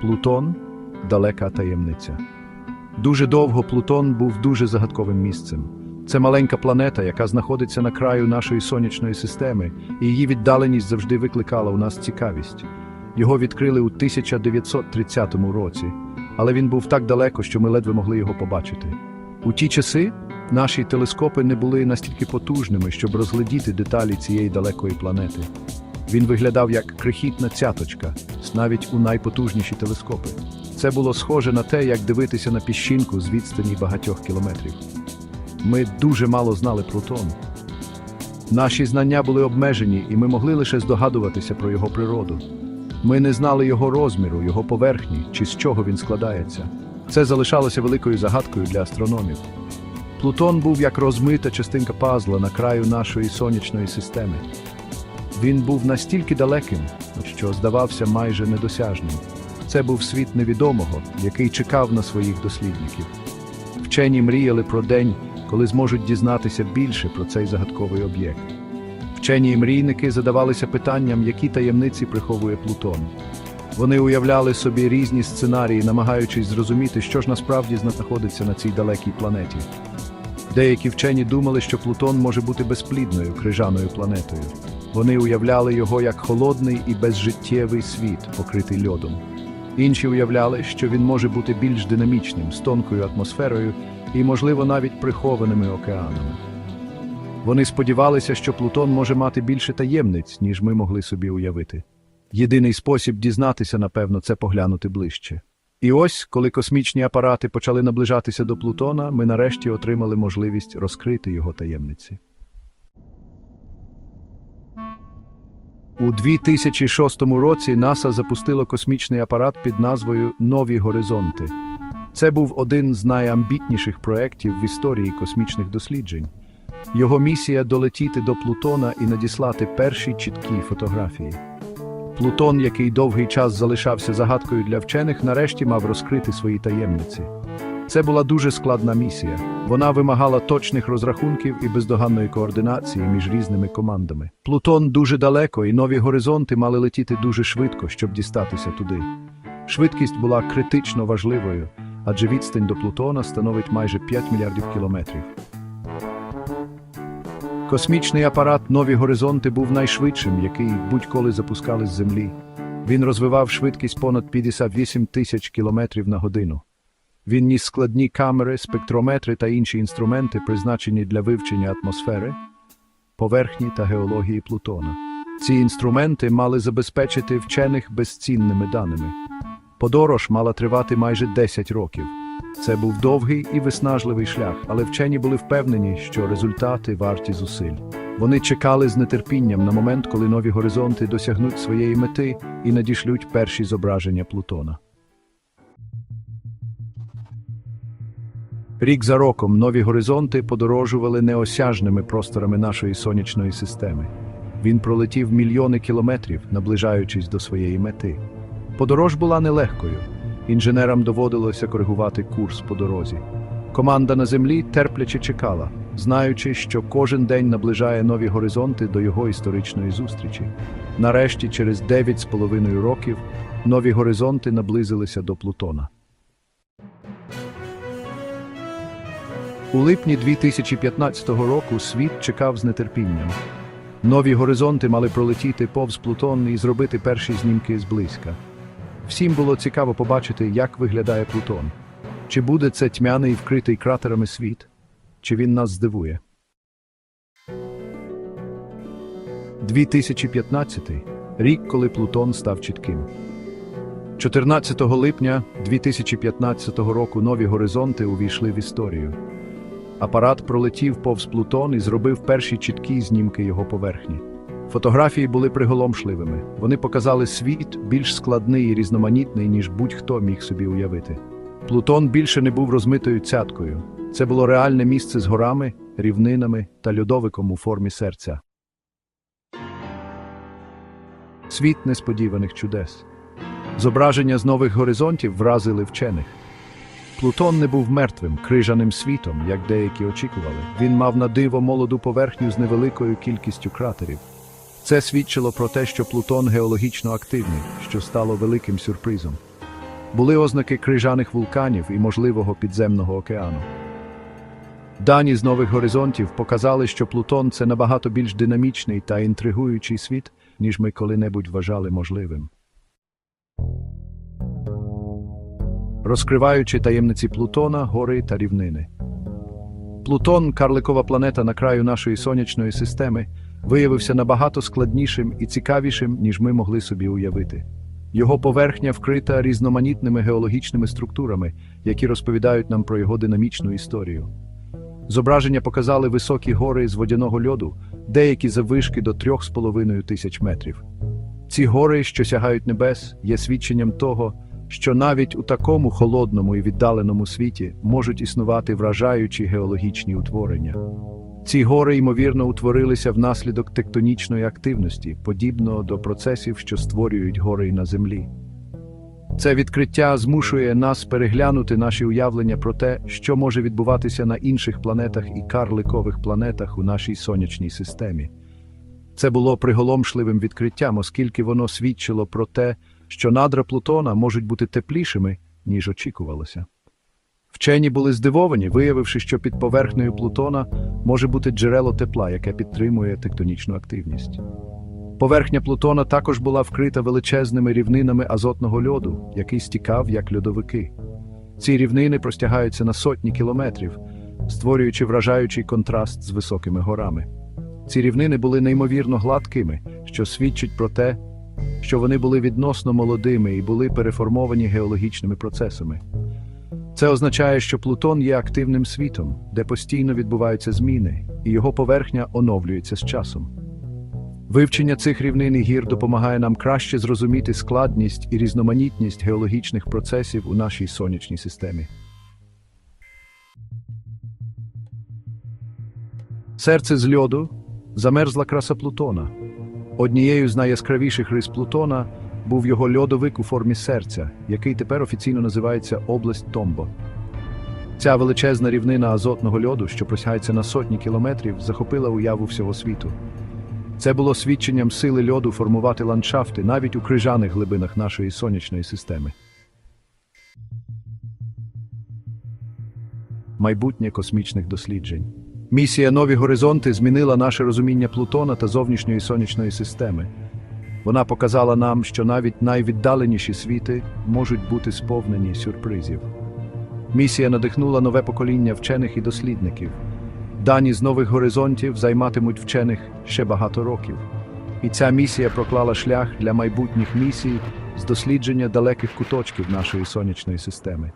Плутон далека таємниця. Дуже довго Плутон був дуже загадковим місцем. Це маленька планета, яка знаходиться на краю нашої сонячної системи, і її віддаленість завжди викликала у нас цікавість. Його відкрили у 1930 році, але він був так далеко, що ми ледве могли його побачити. У ті часи наші телескопи не були настільки потужними, щоб розглядіти деталі цієї далекої планети. Він виглядав як крихітна цяточка, навіть у найпотужніші телескопи. Це було схоже на те, як дивитися на піщинку з відстані багатьох кілометрів. Ми дуже мало знали Плутон. Наші знання були обмежені, і ми могли лише здогадуватися про його природу. Ми не знали його розміру, його поверхні чи з чого він складається. Це залишалося великою загадкою для астрономів. Плутон був як розмита частинка пазла на краю нашої сонячної системи. Він був настільки далеким, що здавався майже недосяжним. Це був світ невідомого, який чекав на своїх дослідників. Вчені мріяли про день, коли зможуть дізнатися більше про цей загадковий об'єкт. Вчені і мрійники задавалися питанням, які таємниці приховує Плутон. Вони уявляли собі різні сценарії, намагаючись зрозуміти, що ж насправді знаходиться на цій далекій планеті. Деякі вчені думали, що Плутон може бути безплідною крижаною планетою. Вони уявляли його як холодний і безжиттєвий світ, покритий льодом. Інші уявляли, що він може бути більш динамічним, з тонкою атмосферою і, можливо, навіть прихованими океанами. Вони сподівалися, що Плутон може мати більше таємниць, ніж ми могли собі уявити. Єдиний спосіб дізнатися, напевно, це поглянути ближче. І ось, коли космічні апарати почали наближатися до Плутона, ми нарешті отримали можливість розкрити його таємниці. У 2006 році НАСА запустило космічний апарат під назвою Нові Горизонти. Це був один з найамбітніших проєктів в історії космічних досліджень. Його місія долетіти до Плутона і надіслати перші чіткі фотографії. Плутон, який довгий час залишався загадкою для вчених, нарешті мав розкрити свої таємниці. Це була дуже складна місія. Вона вимагала точних розрахунків і бездоганної координації між різними командами. Плутон дуже далеко, і нові горизонти мали летіти дуже швидко, щоб дістатися туди. Швидкість була критично важливою, адже відстань до Плутона становить майже 5 мільярдів кілометрів. Космічний апарат Нові горизонти був найшвидшим, який будь-коли запускали з Землі. Він розвивав швидкість понад 58 тисяч кілометрів на годину. Він ніс складні камери, спектрометри та інші інструменти, призначені для вивчення атмосфери, поверхні та геології Плутона. Ці інструменти мали забезпечити вчених безцінними даними. Подорож мала тривати майже 10 років. Це був довгий і виснажливий шлях, але вчені були впевнені, що результати варті зусиль. Вони чекали з нетерпінням на момент, коли нові горизонти досягнуть своєї мети і надішлють перші зображення Плутона. Рік за роком нові горизонти подорожували неосяжними просторами нашої сонячної системи. Він пролетів мільйони кілометрів, наближаючись до своєї мети. Подорож була нелегкою. Інженерам доводилося коригувати курс по дорозі. Команда на землі терпляче чекала, знаючи, що кожен день наближає нові горизонти до його історичної зустрічі. Нарешті, через 9,5 років, нові горизонти наблизилися до Плутона. У липні 2015 року світ чекав з нетерпінням. Нові горизонти мали пролетіти повз Плутон і зробити перші знімки зблизька. Всім було цікаво побачити, як виглядає Плутон. Чи буде це тьмяний вкритий кратерами світ, чи він нас здивує. 2015 рік, коли Плутон став чітким. 14 липня 2015 року нові горизонти увійшли в історію. Апарат пролетів повз Плутон і зробив перші чіткі знімки його поверхні. Фотографії були приголомшливими. Вони показали світ більш складний і різноманітний, ніж будь-хто міг собі уявити. Плутон більше не був розмитою цяткою. Це було реальне місце з горами, рівнинами та льодовиком у формі серця. Світ несподіваних чудес. Зображення з нових горизонтів вразили вчених. Плутон не був мертвим, крижаним світом, як деякі очікували. Він мав на диво молоду поверхню з невеликою кількістю кратерів. Це свідчило про те, що Плутон геологічно активний, що стало великим сюрпризом. були ознаки крижаних вулканів і можливого підземного океану. Дані з нових горизонтів показали, що Плутон це набагато більш динамічний та інтригуючий світ, ніж ми коли-небудь вважали можливим. Розкриваючи таємниці Плутона, гори та рівнини. Плутон, карликова планета на краю нашої сонячної системи, виявився набагато складнішим і цікавішим, ніж ми могли собі уявити. Його поверхня вкрита різноманітними геологічними структурами, які розповідають нам про його динамічну історію. Зображення показали високі гори з водяного льоду, деякі заввишки до 3,5 тисяч метрів. Ці гори, що сягають небес, є свідченням того, що навіть у такому холодному і віддаленому світі можуть існувати вражаючі геологічні утворення. Ці гори, ймовірно, утворилися внаслідок тектонічної активності, подібно до процесів, що створюють гори на землі. Це відкриття змушує нас переглянути наші уявлення про те, що може відбуватися на інших планетах і карликових планетах у нашій сонячній системі. Це було приголомшливим відкриттям, оскільки воно свідчило про те, що надра Плутона можуть бути теплішими, ніж очікувалося. Вчені були здивовані, виявивши, що під поверхнею Плутона може бути джерело тепла, яке підтримує тектонічну активність. Поверхня Плутона також була вкрита величезними рівнинами азотного льоду, який стікав як льодовики. Ці рівнини простягаються на сотні кілометрів, створюючи вражаючий контраст з високими горами. Ці рівнини були неймовірно гладкими, що свідчить про те, що вони були відносно молодими і були переформовані геологічними процесами. Це означає, що Плутон є активним світом, де постійно відбуваються зміни, і його поверхня оновлюється з часом. Вивчення цих рівнин і гір допомагає нам краще зрозуміти складність і різноманітність геологічних процесів у нашій сонячній системі. Серце з льоду замерзла краса Плутона. Однією з найяскравіших рис Плутона був його льодовик у формі серця, який тепер офіційно називається область Томбо. Ця величезна рівнина азотного льоду, що просягається на сотні кілометрів, захопила уяву всього світу. Це було свідченням сили льоду формувати ландшафти навіть у крижаних глибинах нашої сонячної системи. Майбутнє космічних досліджень. Місія Нові горизонти змінила наше розуміння Плутона та зовнішньої сонячної системи. Вона показала нам, що навіть найвіддаленіші світи можуть бути сповнені сюрпризів. Місія надихнула нове покоління вчених і дослідників. Дані з нових горизонтів займатимуть вчених ще багато років. І ця місія проклала шлях для майбутніх місій з дослідження далеких куточків нашої сонячної системи.